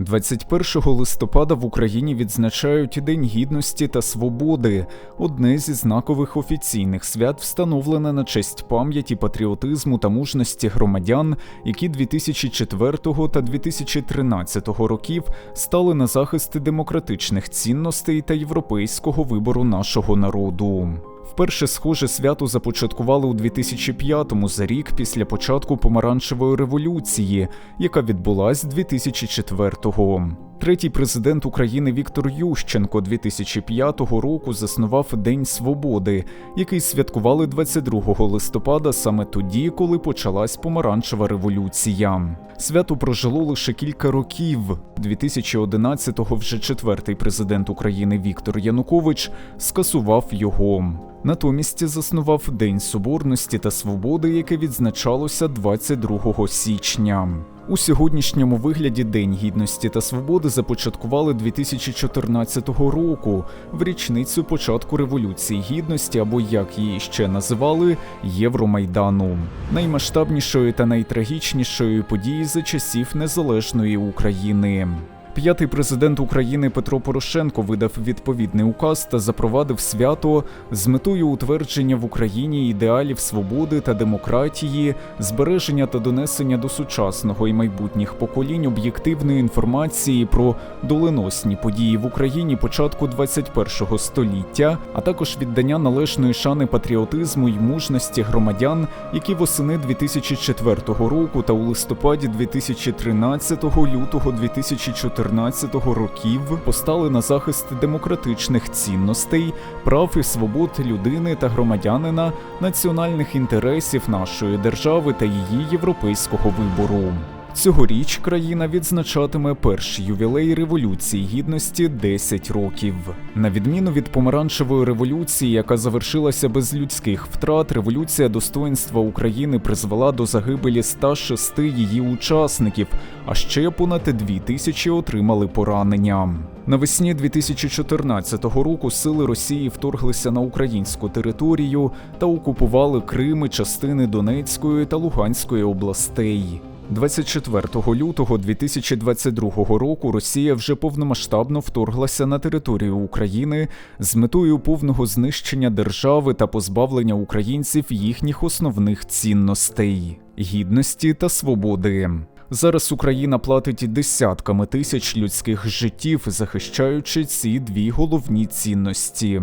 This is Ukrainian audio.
21 листопада в Україні відзначають День гідності та свободи, одне зі знакових офіційних свят, встановлене на честь пам'яті патріотизму та мужності громадян, які 2004 та 2013 років стали на захист демократичних цінностей та європейського вибору нашого народу. Вперше схоже свято започаткували у 2005-му за рік після початку помаранчевої революції, яка відбулась 2004-го. Третій президент України Віктор Ющенко 2005 року заснував День Свободи, який святкували 22 листопада саме тоді, коли почалась помаранчева революція. Свято прожило лише кілька років. 2011-го вже четвертий президент України Віктор Янукович скасував його. Натомість заснував День Соборності та Свободи, яке відзначалося 22 січня. У сьогоднішньому вигляді День гідності та свободи започаткували 2014 року в річницю початку Революції Гідності, або як її ще називали Євромайдану, наймасштабнішої та найтрагічнішої події за часів незалежної України. П'ятий президент України Петро Порошенко видав відповідний указ та запровадив свято з метою утвердження в Україні ідеалів свободи та демократії, збереження та донесення до сучасного і майбутніх поколінь об'єктивної інформації про доленосні події в Україні початку 21-го століття, а також віддання належної шани патріотизму й мужності громадян, які восени 2004 року та у листопаді 2013 лютого 2014 2014 років постали на захист демократичних цінностей, прав і свобод людини та громадянина, національних інтересів нашої держави та її європейського вибору. Цьогоріч країна відзначатиме перший ювілей Революції Гідності 10 років. На відміну від помаранчевої революції, яка завершилася без людських втрат, революція достоинства України призвела до загибелі 106 її учасників, а ще понад 2 тисячі отримали поранення. Навесні 2014 року сили Росії вторглися на українську територію та окупували Крим частини Донецької та Луганської областей. 24 лютого 2022 року Росія вже повномасштабно вторглася на територію України з метою повного знищення держави та позбавлення українців їхніх основних цінностей гідності та свободи. Зараз Україна платить десятками тисяч людських життів, захищаючи ці дві головні цінності.